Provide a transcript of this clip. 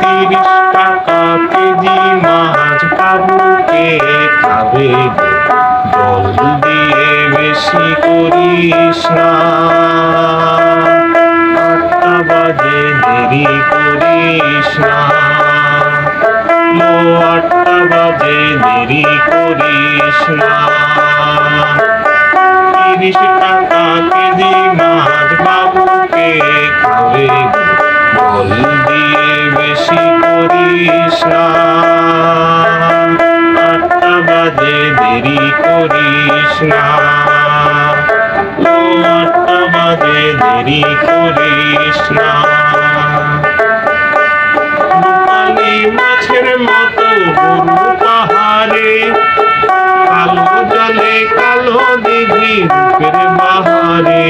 তিরিশ টাকা কেজি মাছ বাবুকে খাবে জল দিয়ে বেশি করিস না। আটটা বাজে, দেরি করিস না। ও আটটা বাজে, দেরি করিস না। তিরিশ টাকা কেজি মাছ বাবুকে খাবে আটটা বাজে দেরি করিস না। ও বাজে দেরি করিস না মাছের মতো গরু পাহাড়ে কালো জলে কালো দিঘি রূপের বাহারে